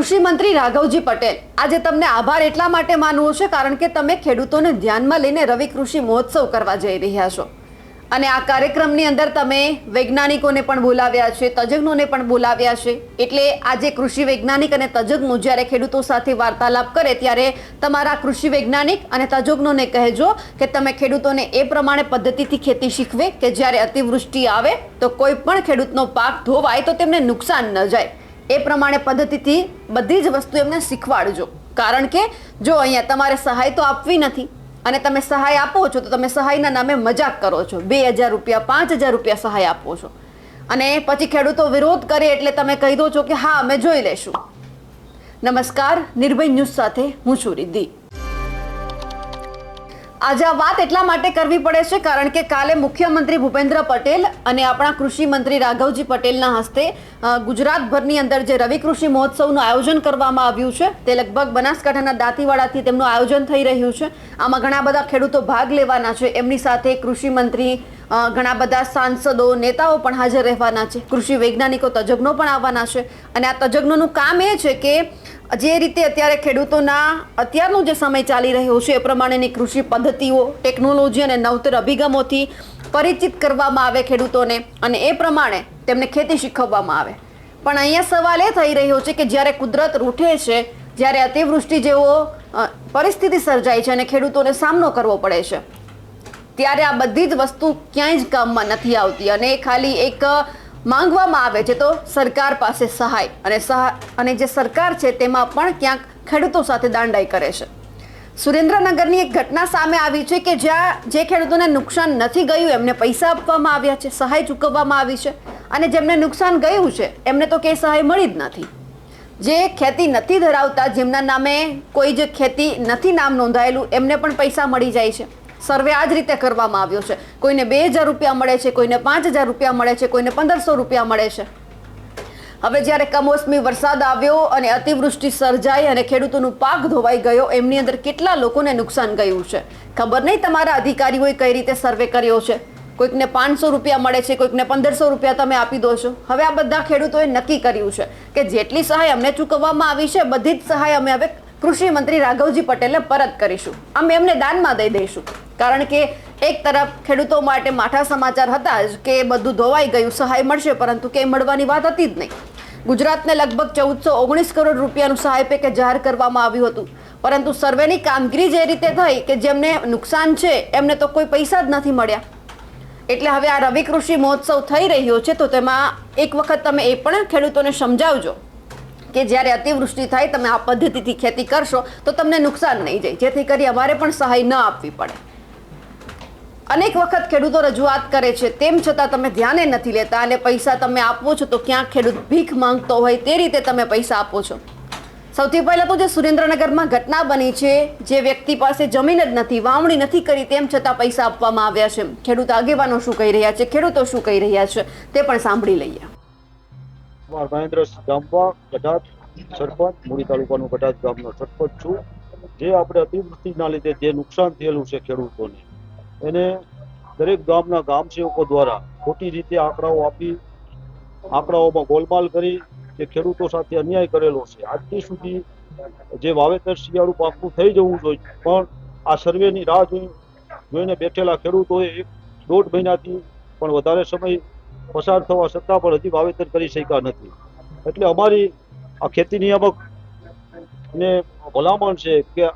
કૃષિ મંત્રી રાઘવજી પટેલ. આજે તમને આભાર એટલા માટે માનવો છે કારણ કે તમે ખેડૂતોને ધ્યાનમાં લઈને રવિ કૃષિ મહોત્સવ કરવા જઈ રહ્યા છો. અને આ કાર્યક્રમની અંદર તમે વૈજ્ઞાનિકોને પણ બોલાવ્યા છે, તજજ્ઞોને પણ બોલાવ્યા છે. એટલે આજે કૃષિ વૈજ્ઞાનિક અને તજજ્ઞો જ્યારે ખેડૂતો સાથે વાર્તાલાપ કરે ત્યારે તમારા કૃષિ વૈજ્ઞાનિક અને તજજ્ઞોને કહેજો કે તમે ખેડૂતોને એ પ્રમાણે પદ્ધતિથી ખેતી શીખવે કે જ્યારે અતિવૃષ્ટિ આવે તો કોઈ પણ ખેડૂતનો પાક ધોવાય તો તેમને નુકસાન ન જાય. એ પ્રમાણે પદ્ધતિથી બધી જ વસ્તુ એમને શીખવાડજો. કારણ કે જો અહીંયા તમારે સહાય તો આપવી નથી અને તમે સહાય આપો છો તો તમે સહાયના નામે મજાક કરો છો. બે હજાર રૂપિયા, પાંચ હજાર રૂપિયા સહાય આપો છો. અને પછી ખેડૂતો વિરોધ કરે એટલે તમે કહી દો છો કે હા અમે જોઈ લેશું. નમસ્કાર, નિર્ભય ન્યૂઝ સાથે હું છું રિદ્ધિ. આજે આ વાત એટલા માટે કરવી પડે છે કારણ કે કાલે મુખ્યમંત્રી ભૂપેન્દ્ર પટેલ અને આપણા કૃષિ મંત્રી રાઘવજી પટેલના હસ્તે ગુજરાતભરની અંદર જે રવિ કૃષિ મહોત્સવનું આયોજન કરવામાં આવ્યું છે, તે લગભગ બનાસકાંઠાના દાંતીવાડાથી તેમનું આયોજન થઈ રહ્યું છે. આમાં ઘણા બધા ખેડૂતો ભાગ લેવાના છે. એમની સાથે કૃષિ મંત્રી ઘણા બધા સાંસદો, નેતાઓ પણ હાજર રહેવાના છે. કૃષિ વૈજ્ઞાનિકો તજજ્ઞો પણ આવવાના છે. અને આ તજજ્ઞોનું કામ એ છે કે જે રીતે અત્યારે ખેડૂતોના અત્યારનો જે સમય ચાલી રહ્યો છે, એ પ્રમાણેની કૃષિ પદ્ધતિઓ, ટેકનોલોજી અને નવતર અભિગમોથી પરિચિત કરવામાં આવે ખેડૂતોને અને એ પ્રમાણે તેમને ખેતી શીખવવામાં આવે. પણ અહીંયા સવાલ એ થઈ રહ્યો છે કે જ્યારે કુદરત રૂઠે છે, જ્યારે અતિવૃષ્ટિ જેવો પરિસ્થિતિ સર્જાય છે અને ખેડૂતોને સામનો કરવો પડે છે, ત્યારે આ બધી જ વસ્તુ ક્યાંય જ કામમાં નથી આવતી અને ખાલી એક માંગવામાં આવે છે તો સરકાર પાસે સહાય અને સહાય અને જે સરકાર છે તેમાં પણ ક્યાંક ખેડૂતો સાથે દાંડાઈ કરે છે. સુરેન્દ્રનગરની એક ઘટના સામે આવી છે કે જ્યાં જે ખેડૂતોને નુકસાન નથી ગયું, એમને પૈસા આપવામાં આવ્યા છે, સહાય ચૂકવવામાં આવી છે અને જેમને નુકસાન ગયું છે, એમને તો કંઈ સહાય મળી જ નથી. જે ખેતી નથી ધરાવતા, જેમના નામે કોઈ જ ખેતી નથી નામ નોંધાયેલું, એમને પણ પૈસા મળી જાય છે. સર્વે આ જ રીતે કરવામાં આવ્યો છે. કોઈને બે હજાર રૂપિયા મળે છે, કોઈને પાંચ હજાર રૂપિયા મળે છે, કોઈને પંદરસો રૂપિયા મળે છે. હવે જ્યારે કમોસમી વરસાદ આવ્યો અને અતિવૃષ્ટિ સર્જાઈ અને ખેડૂતોનું પાક ધોવાઈ ગયો, એમની અંદર કેટલા લોકોને નુકસાન ગયું છે? ખબર નહીં તમારા અધિકારીઓએ કઈ રીતે સર્વે કર્યો છે? કોઈકને પાંચસો રૂપિયા મળે છે, કોઈકને પંદરસો રૂપિયા તમે આપી દો છો. હવે આ બધા ખેડૂતોએ નક્કી કર્યું છે કે જેટલી સહાય અમને ચૂકવવામાં આવી છે, બધી જ સહાય અમે હવે કૃષિ મંત્રી રાઘવજી પટેલને પરત કરીશું. અમે એમને દાનમાં દઈ દઈશું. કારણ કે એક તરફ ખેડૂતો માટે માઠા સમાચાર હતા જ કે બધું ધોવાઈ ગયું, સહાય મળશે, પરંતુ કે મળવાની વાત હતી જ નહીં. ગુજરાતને લગભગ ચૌદસો ઓગણીસ કરોડ રૂપિયાનું સહાય પેકેજ જાહેર કરવામાં આવ્યું હતું. પરંતુ સર્વેની કામગીરી જે રીતે થઈ કે જેમને નુકસાન છે, એમને તો કોઈ પૈસા જ નથી મળ્યા. એટલે હવે આ રવિ કૃષિ મહોત્સવ થઈ રહ્યો છે, તો તેમાં એક વખત તમે એ પણ ખેડૂતોને સમજાવજો કે જ્યારે અતિવૃષ્ટિ થાય, તમે આ પદ્ધતિથી ખેતી કરશો, તો તમને નુકસાન નહીં જાય. જેથી કરી અમારે પણ સહાય ન આપવી પડે. અનેક વખત ખેડૂતો રજૂઆત કરે છે, તેમ છતાં તમે ધ્યાને નથી લેતા અને પૈસા તમે આપો છો તો ક્યાંક ખેડૂત ભીખ માંગતો હોય તે રીતે તમે પૈસા આપો છો. સૌથી પહેલા તો જે સુરેન્દ્રનગરમાં ઘટના બની છે, જે વ્યક્તિ પાસે જમીન જ નથી, વાવણી નથી કરી તેમ છતાં પૈસા આપવામાં આવ્યા છે. ખેડૂત આગેવાનો શું કહી રહ્યા છે, ખેડૂતો શું કહી રહ્યા છે, તે પણ સાંભળી લઈએ. મહેન્દ્ર ગામવા, ગઢાત, સરપંચ મૂળી તાલુકાનું ગઢાત ગામનો સરપંચ છું. જે આપણે અતિવૃષ્ટિના લીધે જે નુકસાન થયેલું છે ખેડૂતોને એને દરેક ગામના ગામ સેવકો દ્વારા ખોટી રીતે આંકડાઓ આપી, આંકડાઓમાં ગોલમાલ કરી કે ખેડૂતો સાથે અન્યાય કરેલો છે. આજથી સુધી જે વાવેતર શિયાળુ પાકનું થઈ જવું જોઈએ, પણ આ સર્વેની રાહ જોઈ, જોઈને બેઠેલા ખેડૂતોએ એક દોઢ મહિનાથી પણ વધારે સમય પસાર થવા છતાં પણ હજી વાવેતર કરી શક્યા નથી. એટલે અમારી આ ખેતી નિયામક ને ભલામણ છે કે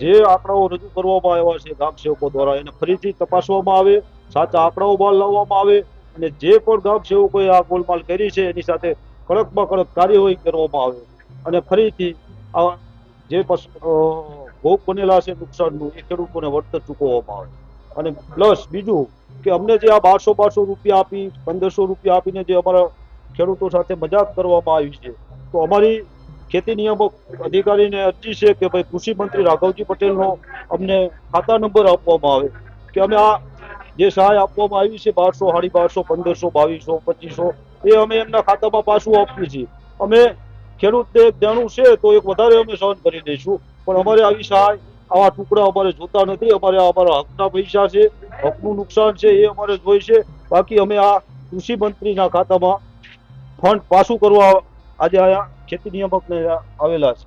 જે આંકડાઓ રજૂ કરવામાં આવ્યા છે, ગામ સેવકો દ્વારા એને ફરીથી તપાસવામાં આવે, સાચા આંકડાઓ બહાર લાવવામાં આવે અને જે પણ ગામ સેવકોએ આ ગોલમાલ કરી છે, એની સાથે કડકમાં કડક કાર્યવાહી કરવામાં આવે અને ફરીથી આ જે ભોગ બનેલા છે નુકસાનનું, એ ખેડૂતોને વળતર ચૂકવવામાં આવે. અને પ્લસ બીજું કે અમને જે આ બારસો બારસો રૂપિયા આપી, પંદરસો રૂપિયા આપીને જે અમારા ખેડૂતો સાથે મજાક કરવામાં આવી છે, તો અમારી ખેતી નિયામક અધિકારીને અરજી છે કે ભાઈ કૃષિ મંત્રી રાઘવજી પટેલનો અમને ખાતા નંબર આપવામાં આવે. કે અમે આ જે સહાય આપવામાં આવી છે બારસો, સાડી બારસો, પંદરસો, બાવીસો, પચીસો, એ અમે એમના ખાતામાં પાછું આપીએ છીએ. અમે ખેડૂતને એક દેણું છે તો એક વધારે અમે સહન કરી દઈશું પણ અમારે આવી સહાય, આવા ટુકડા અમારે જોતા નથી. અમારે અમારા હકના પૈસા છે, હકનું નુકસાન છે એ અમારે જોઈ છે. બાકી અમે આ કૃષિ મંત્રીના ખાતામાં ફંડ પાછું કરવા આજે ખેતી નિયામકને આવેલા છે.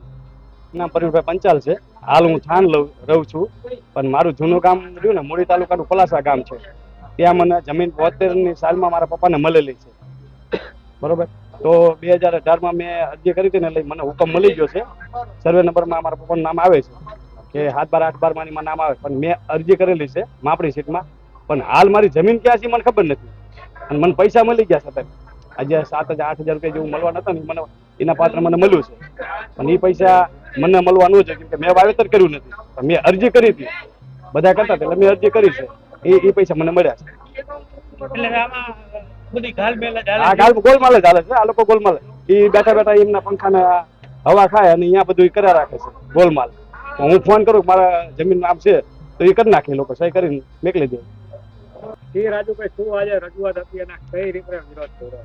નામ પરવીનભાઈ પંચાલ છે. હાલ હું થાન રહું છું. પણ મારું જૂનું ગામ રહ્યું ને મૂળી તાલુકાનું પલાસા ગામ છે. ત્યાં મને જમીન બોતેરની સાલમાં મારા પપ્પાને મળેલી છે. બરોબર? તો બે હજાર અઢારમાં મેં અરજી કરી હતી ને, એટલે મને હુકમ મળી ગયો છે. સર્વે નંબરમાં મારા પપ્પાનું નામ આવે છે. કે સાત બાર આઠ બારમાં નામ આવે પણ મેં અરજી કરેલી છે માપણી સીટમાં. પણ હાલ મારી જમીન ક્યાં છે મને ખબર નથી. અને મને પૈસા મળી ગયા છતાં આજે સાત હજાર આઠ હજાર રૂપિયા જેવું મળવા નતા ને મને એના પાત્ર મને મળ્યું છે. પણ એ પૈસા મને મળવાનું છે કેમ કે મેં વાવેતર કર્યું નથી. પણ મેં અરજી કરી હતી. બધા કરતા એટલે મેં અરજી કરી છે. એ એ પૈસા મને મળ્યા છે. એટલે આમાં બધી ગાલમેલ જ આ ગાલ ગોલમાલ જ હાલે છે આ લોકો ગોલમાલ એ બેઠા બેઠા એમના પંખાને હવા ખાય અને અહીંયા બધું કર્યા રાખે છે ગોલમાલ તો હું ફોન કરું મારા જમીન નામ છે તો એ કરી નાખે લોકો સહી કરીને નીકળી દે. રાજુભાઈ શું આજે રજૂઆત હતી અને કઈ રીતે વિરોધ કર્યો?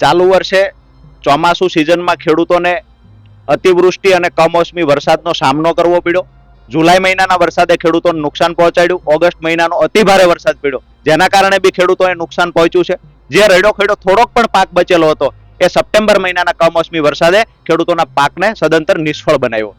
ચાલુ વર્ષે ચોમાસું સિઝનમાં ખેડૂતોને અતિવૃષ્ટિ અને કમોસમી વરસાદનો સામનો કરવો પડ્યો. જુલાઈ મહિનાના વરસાદે ખેડૂતોને નુકસાન પહોંચાડ્યું. ઓગસ્ટ મહિનાનો અતિભારે વરસાદ પડ્યો. જેના કારણે બી ખેડૂતોને નુકસાન પહોંચ્યું છે. જે રેડો ખેડો થોડોક પણ પાક બચેલો હતો, એ સપ્ટેમ્બર મહિનાના કમોસમી વરસાદે ખેડૂતોના પાકને સદંતર નિષ્ફળ બનાવ્યો.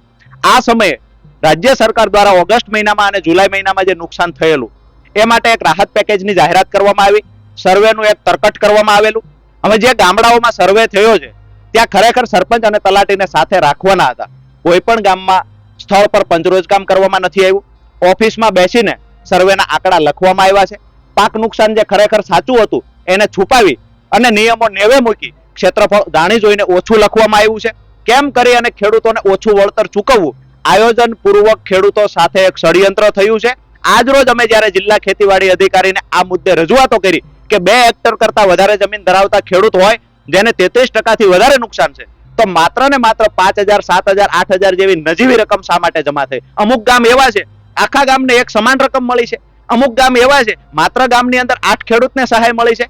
આ સમયે રાજ્ય સરકાર દ્વારા ઓગસ્ટ મહિનામાં અને જુલાઈ મહિનામાં જે નુકસાન થયેલું, એ માટે એક રાહત પેકેજની જાહેરાત કરવામાં આવી. સર્વેનું એક તરકટ કરવામાં આવેલું. હવે જે ગામડાઓમાં સર્વે થયો છે, ત્યાં ખરેખર સરપંચ અને તલાટીને સાથે રાખવાના હતા. કોઈ પણ ગામમાં સ્થળ પર પંચરોજ કામ કરવામાં નથી આવ્યું. ઓફિસમાં બેસીને સર્વેના આંકડા લખવામાં આવ્યા છે. પાક નુકસાન જે ખરેખર સાચું હતું, એને છુપાવી અને નિયમો નેવે મૂકી ક્ષેત્રફળ જાણી જોઈને ઓછું લખવામાં આવ્યું છે. કેમ કરી અને ખેડૂતોને ઓછું વળતર ચૂકવવું? આયોજન પૂર્વક ખેડૂતો સાથે એક ષડયંત્ર થયું છે. આજ રોજ અમે જ્યારે જિલ્લા ખેતીવાડી અધિકારીને આ મુદ્દે રજૂઆતો કરી કે બે હેક્ટર કરતા વધારે જમીન ધરાવતા ખેડૂત હોય, જેને તેત્રીસ ટકાથી વધારે નુકસાન છે, તો માત્ર ને માત્ર પાંચ હજાર, સાત હજાર, આઠ હજાર જેવી નજીવી રકમ શા માટે જમા થઈ? અમુક ગામ એવા છે, આખા ગામને એક સમાન રકમ મળી છે. અમુક ગામ એવા છે, માત્ર ગામની અંદર આઠ ખેડૂતને સહાય મળી છે.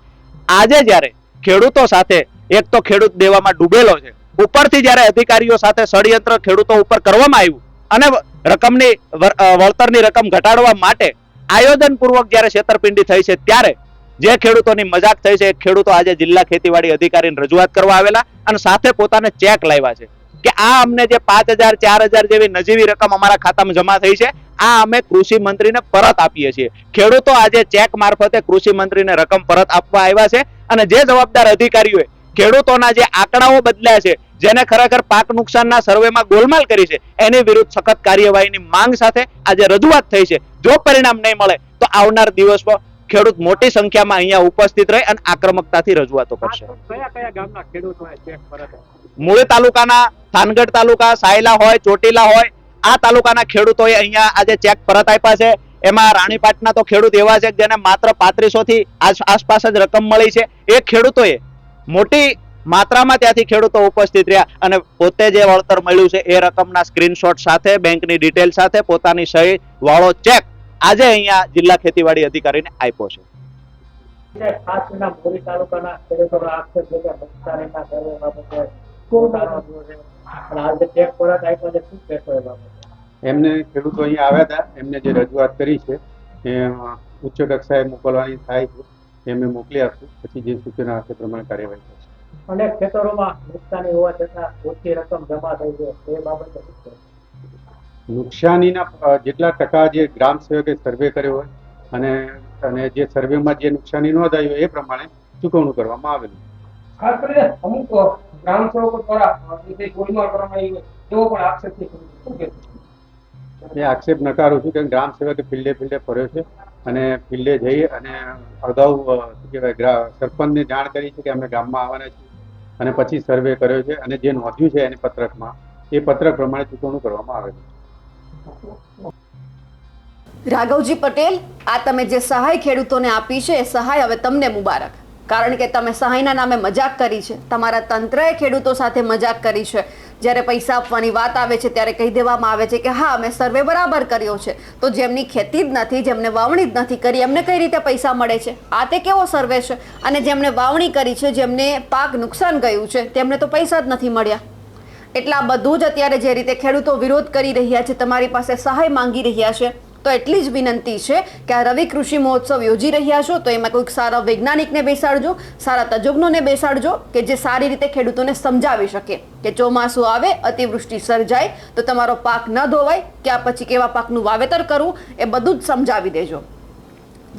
આજે જ્યારે ખેડૂતો સાથે, એક તો ખેડૂત દેવામાં ડૂબેલો છે, ઉપરથી જ્યારે અધિકારીઓ સાથે ષડયંત્ર ખેડૂતો ઉપર કરવામાં આવ્યું, અને રકમની વળતરની રકમ ઘટાડવા માટે આયોજનપૂર્વક જ્યારે છેતરપિંડી થઈ છે, ત્યારે જે ખેડૂતોની મજાક થઈ છે ખેડૂતો આજે જિલ્લા ખેતીવાડી અધિકારીને રજૂઆત કરવા આવેલા અને સાથે પોતાને ચેક લાવ્યા છે કે આ અમને જે પાંચ હજાર, ચાર હજાર જેવી નજીવી રકમ અમારા ખાતામાં જમા થઈ છે, આ અમે કૃષિ મંત્રીને પરત આપીએ છીએ. ખેડૂતો આજે ચેક મારફતે કૃષિ મંત્રીને રકમ પરત આપવા આવ્યા છે અને જે જવાબદાર અધિકારીઓએ ખેડૂતોના જે આંકડાઓ બદલ્યા છે, જેને ખરેખર પાક નુકસાનના સર્વેમાં ગોલમાલ કરી છે, એની વિરુદ્ધ સખત કાર્યવાહીની માંગ સાથે આજે રજૂઆત થઈ છે. જો પરિણામ નહીં મળે, તો આવનાર દિવસમાં ખેડૂત મોટી સંખ્યામાં અહીંયા ઉપસ્થિત રહી અને આક્રમકતાથી રજૂઆતો કરશે. મૂળી તાલુકાના થાનગઢ તાલુકા સાયલા હોય ચોટીલા હોય આ તાલુકાના ખેડૂતોએ અહીંયા આજે ચેક પરત આપ્યા છે. એમાં રાણીપાટના તો ખેડૂત એવા છે જેને માત્ર પાંત્રીસો થી આસપાસ જ રકમ મળી છે. એ ખેડૂતોએ મોટી માત્રામાં ત્યાંથી ખેડૂતો ઉપસ્થિત રહ્યા અને પોતે જે વળતર મળ્યું છે એ રકમના સ્ક્રીનશોટ સાથે બેંકની ડિટેલ સાથે પોતાની સહી વાળો ચેક આજે અહીંયા જિલ્લા ખેતીવાડી અધિકારીને આપ્યો છે. એમને ખેડૂતો અહીંયા આવ્યા હતા એમને જે રજૂઆત કરી છે એ ઉચ્ચ કક્ષાએ મોકલવાની થાય છે એ અમે મોકલી આપશું પછી જે સૂચના હશે પ્રમાણે કાર્યવાહી થશે અને ખેતરોમાં નુકસાની હોવા છતાં ઓછી રકમ જમા થઈ છે એ બાબતે? નુકસાનીના જેટલા ટકા જે ગ્રામ સેવકે સર્વે કર્યો હોય અને અને જે સર્વેમાં જે નુકસાની નોંધાઈ હોય એ પ્રમાણે ચૂકવણું કરવામાં આવેલું. ખાસ કરીને અમુક ગ્રામ સેવકો દ્વારા જે કંઈ કરવામાં આવી હોય તેવો પણ આક્ષેપ છે. એ આક્ષેપ નકારું છું કે ગ્રામ સેવકે ફિલ્ડે ફિલ્ડે ફર્યો છે અને ફિલ્ડે જઈ અને અગાઉ શું કહેવાય સરપંચને જાણ કરી છે કે અમે ગામમાં આવવાના છીએ અને પછી સર્વે કર્યો છે અને જે નોંધ્યું છે એની પત્રકમાં એ પત્રક પ્રમાણે ચૂકવણું કરવામાં આવેલું રાઘવજી પટેલ, આ તમે જે સહાય ખેડૂતોને આપી છે, એ સહાય હવે તમને મુબારક. કારણ કે તમે સહાયના નામે મજાક કરી છે. તમારા તંત્રએ ખેડૂતો સાથે મજાક કરી છે. જ્યારે પૈસા આપવાની વાત આવે છે, ત્યારે કહી દેવામાં આવે છે કે, હા અમે સર્વે બરાબર કર્યો છે. તો જેમની ખેતી જ નથી, જેમને વાવણી જ નથી કરી, એમને કઈ રીતે પૈસા મળે છે? આ તે કેવો સર્વે છે? અને જેમને વાવણી કરી છે, જેમને પાક નુકસાન ગયું છે, તેમને તો પૈસા જ નથી મળ્યા. એટલે બધું જ અત્યારે જે રીતે ખેડૂતો વિરોધ કરી રહ્યા છે, તમારી પાસે સહાય માંગી રહ્યા છે, તો એટલી જ વિનંતી છે કે આ રવિ કૃષિ મહોત્સવ યોજી રહ્યા છો, તો એમાં કોઈક સારા વૈજ્ઞાનિકને બેસાડજો, સારા તજજ્ઞોને બેસાડજો, કે જે સારી રીતે ખેડૂતોને સમજાવી શકે કે ચોમાસું આવે, અતિવૃષ્ટિ સર્જાય, તો તમારો પાક ન ધોવાય, કે આ પછી કેવા પાકનું વાવેતર કરવું, એ બધું જ સમજાવી દેજો.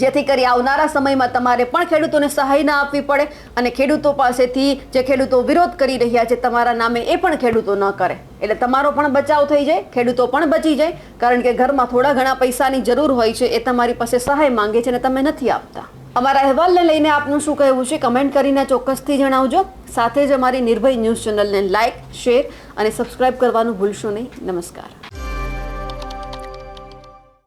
જેથી કરી આવનારા સમયમાં તમારે પણ ખેડૂતોને સહાય ના આપવી પડે અને ખેડૂતો પાસેથી જે ખેડૂતો વિરોધ કરી રહ્યા છે તમારા નામે એ પણ ખેડૂતો ન કરે. એટલે તમારો પણ બચાવ થઈ જાય, ખેડૂતો પણ બચી જાય, કારણ કે ઘરમાં થોડા ઘણા પૈસાની જરૂર હોય છે એ તમારી પાસે સહાય માંગે છે અને તમે નથી આપતા. અમારા અહેવાલને લઈને આપનું શું કહેવું છે કમેન્ટ કરીને ચોક્કસથી જણાવજો. સાથે જ અમારી નિર્ભય ન્યૂઝ ચેનલને લાઇક શેર અને સબસ્ક્રાઇબ કરવાનું ભૂલશો નહીં. નમસ્કાર.